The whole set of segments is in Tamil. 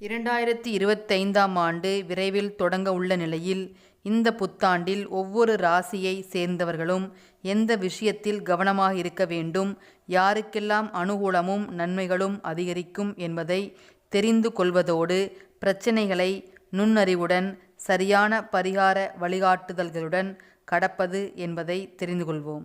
இரண்டாயிரத்தி இருபத்தைந்தாம் ஆண்டு விரைவில் தொடங்க உள்ள நிலையில் இந்த புத்தாண்டில் ஒவ்வொரு ராசியை சேர்ந்தவர்களும் எந்த விஷயத்தில் கவனமாக இருக்க வேண்டும் யாருக்கெல்லாம் அனுகூலமும் நன்மைகளும் அதிகரிக்கும் என்பதை தெரிந்து கொள்வதோடு பிரச்சனைகளை நுண்ணறிவுடன் சரியான பரிகார வழிகாட்டுதல்களுடன் கடப்பது என்பதை தெரிந்து கொள்வோம்.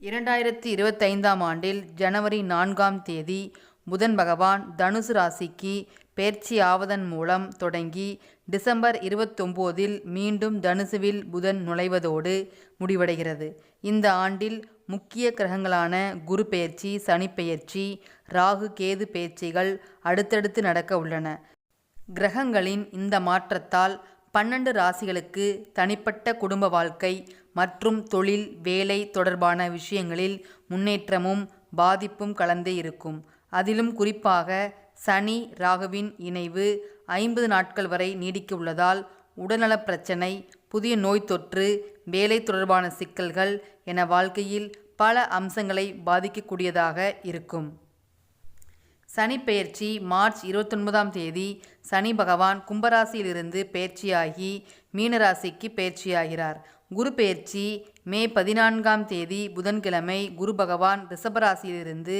இரண்டாயிரத்தி இருபத்தைந்தாம் ஆண்டில் ஜனவரி நான்காம் தேதி புதன் பகவான் தனுசு ராசிக்கு பயிற்சி ஆவதன் மூலம் தொடங்கி டிசம்பர் இருபத்தொம்போதில் மீண்டும் தனுசுவில் புதன் நுழைவதோடு முடிவடைகிறது. இந்த ஆண்டில் முக்கிய கிரகங்களான குரு பெயர்ச்சி சனி பெயர்ச்சி ராகு கேது பெயர்ச்சிகள் அடுத்தடுத்து நடக்க உள்ளன. கிரகங்களின் இந்த மாற்றத்தால் பன்னெண்டு ராசிகளுக்கு தனிப்பட்ட குடும்ப வாழ்க்கை மற்றும் தொழில் வேலை தொடர்பான விஷயங்களில் முன்னேற்றமும் பாதிப்பும் கலந்தே இருக்கும். அதிலும் குறிப்பாக சனி ராகுவின் இணைவு ஐம்பது நாட்கள் வரை நீடிக்க உள்ளதால் உடல்நலப் பிரச்சனை புதிய நோய் தொற்று வேலை தொடர்பான சிக்கல்கள் என வாழ்க்கையில் பல அம்சங்களை பாதிக்கக்கூடியதாக இருக்கும். சனி பெயர்ச்சி மார்ச் இருபத்தொன்பதாம் தேதி சனி பகவான் கும்பராசியிலிருந்து பெயர்ச்சியாகி மீனராசிக்கு பெயர்ச்சியாகிறார். குரு பெயர்ச்சி மே பதினான்காம் தேதி புதன்கிழமை குரு பகவான் ரிஷபராசியிலிருந்து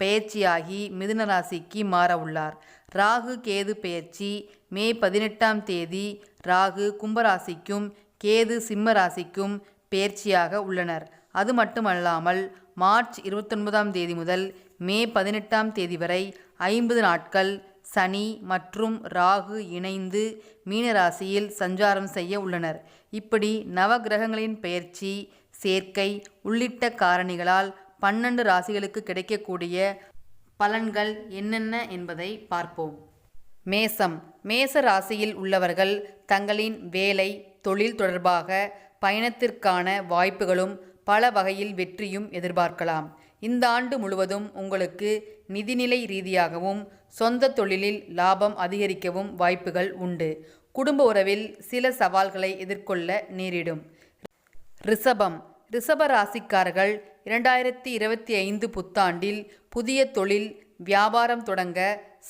பெயர்ச்சியாகி மிதுன ராசிக்கு மாற உள்ளார் ராகு கேது பெயர்ச்சி மே பதினெட்டாம் தேதி ராகு கும்பராசிக்கும் கேது சிம்ம ராசிக்கும் பெயர்ச்சியாக உள்ளனர். அது மட்டுமல்லாமல் மார்ச் இருபத்தொன்பதாம் தேதி முதல் மே பதினெட்டாம் தேதி வரை ஐம்பது நாட்கள் சனி மற்றும் ராகு இணைந்து மீனராசியில் சஞ்சாரம் செய்ய உள்ளனர். இப்படி நவகிரகங்களின் பெயர்ச்சி சேர்க்கை உள்ளிட்ட காரணிகளால் பன்னெண்டு ராசிகளுக்கு கிடைக்கக்கூடிய பலன்கள் என்னென்ன என்பதை பார்ப்போம். மேசம். மேச ராசியில் உள்ளவர்கள் தங்களின் வேலை தொழில் தொடர்பாக பயணத்திற்கான வாய்ப்புகளும் பல வகையில் வெற்றியும் எதிர்பார்க்கலாம். இந்த ஆண்டு முழுவதும் உங்களுக்கு நிதிநிலை ரீதியாகவும் சொந்த தொழிலில் லாபம் அதிகரிக்கவும் வாய்ப்புகள் உண்டு. குடும்ப உறவில் சில சவால்களை எதிர்கொள்ள நேரிடும். ரிஷபம். ரிஷப ராசிக்காரர்கள் இரண்டாயிரத்தி இருபத்தி ஐந்து புத்தாண்டில் புதிய தொழில் வியாபாரம் தொடங்க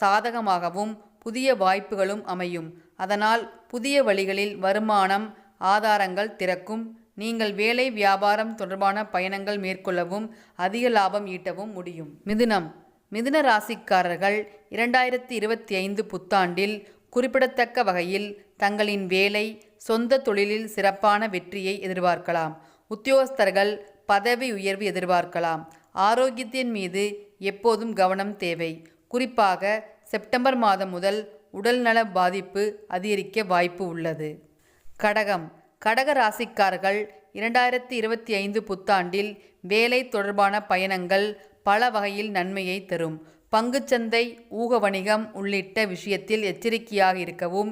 சாதகமாகவும் புதிய வாய்ப்புகளும் அமையும். அதனால் புதிய வழிகளில் வருமானம் ஆதாரங்கள் திறக்கும். நீங்கள் வேலை வியாபாரம் தொடர்பான பயணங்கள் மேற்கொள்ளவும் அதிக லாபம் ஈட்டவும் முடியும். மிதுனம். மிதுன ராசிக்காரர்கள் இரண்டாயிரத்தி இருபத்தி ஐந்து புத்தாண்டில் குறிப்பிடத்தக்க வகையில் தங்களின் வேலை சொந்த தொழிலில் சிறப்பான வெற்றியை எதிர்பார்க்கலாம். உத்தியோகஸ்தர்கள் பதவி உயர்வு எதிர்பார்க்கலாம். ஆரோக்கியத்தின் மீது எப்போதும் கவனம் தேவை. குறிப்பாக செப்டம்பர் மாதம் முதல் உடல்நல பாதிப்பு அதிகரிக்க வாய்ப்பு உள்ளது. கடகம். கடக ராசிக்காரர்கள் இரண்டாயிரத்தி இருபத்தி ஐந்து புத்தாண்டில் வேலை தொடர்பான பயணங்கள் பல வகையில் நன்மையை தரும். பங்குச்சந்தை ஊக வணிகம் உள்ளிட்ட விஷயத்தில் எச்சரிக்கையாக இருக்கவும்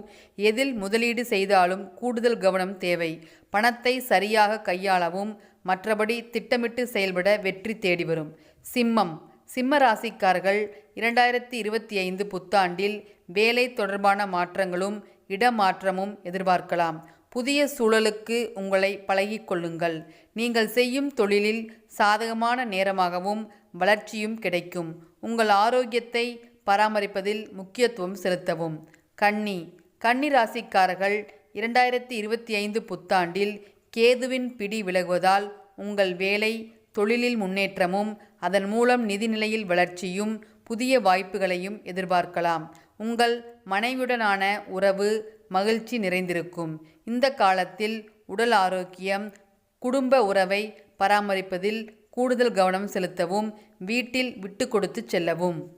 எதில் முதலீடு செய்தாலும் கூடுதல் கவனம் தேவை. பணத்தை சரியாக கையாளவும் மற்றபடி திட்டமிட்டு செயல்பட வெற்றி தேடி வரும். சிம்மம். சிம்ம ராசிக்காரர்கள் இரண்டாயிரத்தி இருபத்தி ஐந்து புத்தாண்டில் வேலை தொடர்பான மாற்றங்களும் இடமாற்றமும் எதிர்பார்க்கலாம். புதிய சூழலுக்கு உங்களை பழகிக்கொள்ளுங்கள் நீங்கள் செய்யும் தொழிலில் சாதகமான நேரமாகவும் வளர்ச்சியும் கிடைக்கும். உங்கள் ஆரோக்கியத்தை பராமரிப்பதில் முக்கியத்துவம் செலுத்தவும். கன்னி. கன்னி ராசிக்காரர்கள் இரண்டாயிரத்தி இருபத்தி ஐந்து புத்தாண்டில் கேதுவின் பிடி விலகுவதால் உங்கள் வேலை தொழிலில் முன்னேற்றமும் அதன் மூலம் நிதிநிலையில் வளர்ச்சியும் புதிய வாய்ப்புகளையும் எதிர்பார்க்கலாம். உங்கள் மனைவியுடனான உறவு மகிழ்ச்சி நிறைந்திருக்கும். இந்த காலத்தில் உடல் ஆரோக்கியம் குடும்ப உறவை பராமரிப்பதில் கூடுதல் கவனம் செலுத்தவும் வீட்டில் விட்டு கொடுத்து செல்லவும்.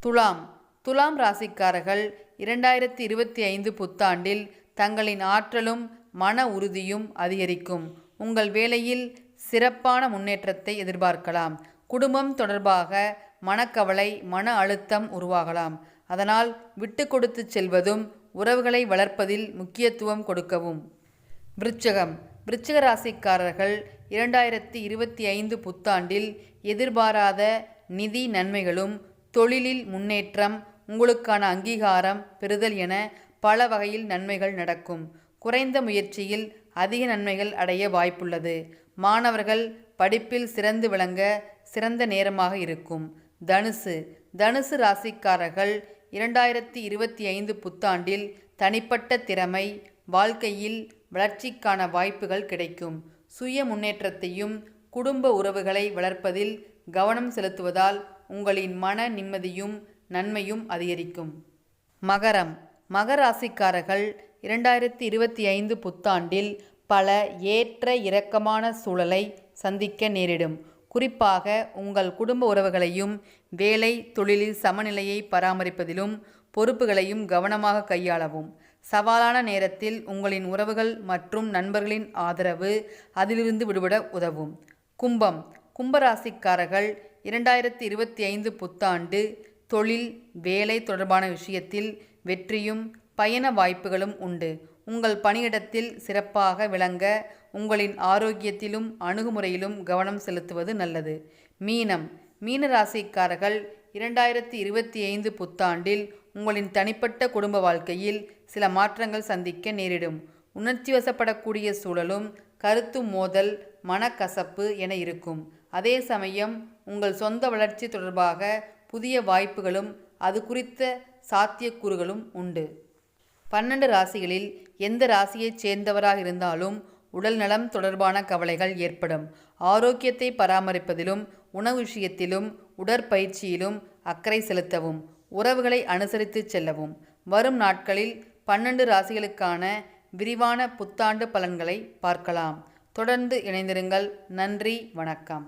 துலாம். துலாம் ராசிக்காரர்கள் இரண்டாயிரத்தி இருபத்தி ஐந்து புத்தாண்டில் தங்களின் ஆற்றலும் மன உறுதியும் அதிகரிக்கும். உங்கள் வேலையில் சிறப்பான முன்னேற்றத்தை எதிர்பார்க்கலாம். குடும்பம் தொடர்பாக மனக்கவலை மன அழுத்தம் உருவாகலாம். அதனால் விட்டு கொடுத்து செல்வதும் உறவுகளை வளர்ப்பதில் முக்கியத்துவம் கொடுக்கவும். விருச்சகம். விருச்சிக ராசிக்காரர்கள் இரண்டாயிரத்தி இருபத்தி ஐந்து புத்தாண்டில் எதிர்பாராத நிதி நன்மைகளும் தொழிலில் முன்னேற்றம் உங்களுக்கான அங்கீகாரம் பெறுதல் என பல வகையில் நன்மைகள் நடக்கும். குறைந்த முயற்சியில் அதிக நன்மைகள் அடைய வாய்ப்புள்ளது. மாணவர்கள் படிப்பில் சிறந்து விளங்க சிறந்த நேரமாக இருக்கும். தனுசு. தனுசு ராசிக்காரர்கள் இரண்டாயிரத்தி இருபத்தி ஐந்து புத்தாண்டில் தனிப்பட்ட திறமை வாழ்க்கையில் வளர்ச்சிக்கான வாய்ப்புகள் கிடைக்கும். சுய முன்னேற்றத்தையும் குடும்ப உறவுகளை வளர்ப்பதில் கவனம் செலுத்துவதால் உங்களின் மன நிம்மதியும் நன்மையும் அதிகரிக்கும். மகரம். மகராசிக்காரர்கள் இரண்டாயிரத்தி இருபத்தி ஐந்து புத்தாண்டில் பல ஏற்ற இறக்கமான சூழலை சந்திக்க நேரிடும். குறிப்பாக உங்கள் குடும்ப உறவுகளையும் வேலை தொழிலில் சமநிலையை பராமரிப்பதிலும் பொறுப்புகளையும் கவனமாக கையாளவும். சவாலான நேரத்தில் உங்களின் உறவுகள் மற்றும் நண்பர்களின் ஆதரவு அதிலிருந்து விடுபட உதவும். கும்பம். கும்பராசிக்காரர்கள் இரண்டாயிரத்தி இருபத்தி ஐந்து புத்தாண்டு தொழில் வேலை தொடர்பான விஷயத்தில் வெற்றியும் பயண வாய்ப்புகளும் உண்டு. உங்கள் பணியிடத்தில் சிறப்பாக விளங்க உங்களின் ஆரோக்கியத்திலும் அணுகுமுறையிலும் கவனம் செலுத்துவது நல்லது. மீனம். மீனராசிக்காரர்கள் இரண்டாயிரத்தி இருபத்தி ஐந்து புத்தாண்டில் உங்களின் தனிப்பட்ட குடும்ப வாழ்க்கையில் சில மாற்றங்கள் சந்திக்க நேரிடும். உணர்ச்சி வசப்படக்கூடிய சூழலும் கருத்து மோதல் மனக்கசப்பு என இருக்கும். அதே சமயம் உங்கள் சொந்த வளர்ச்சி தொடர்பாக புதிய வாய்ப்புகளும் அது குறித்த சாத்தியக்கூறுகளும் உண்டு. பன்னெண்டு ராசிகளில் எந்த ராசியைச் சேர்ந்தவராக இருந்தாலும் உடல் நலம் தொடர்பான கவலைகள் ஏற்படும். ஆரோக்கியத்தை பராமரிப்பதிலும் உணவு விஷயத்திலும் உடற்பயிற்சியிலும் அக்கறை செலுத்தவும். உறவுகளை அனுசரித்து செல்லவும். வரும் நாட்களில் பன்னெண்டு ராசிகளுக்கான விரிவான புத்தாண்டு பலன்களை பார்க்கலாம். தொடர்ந்து இணைந்திருங்கள். நன்றி. வணக்கம்.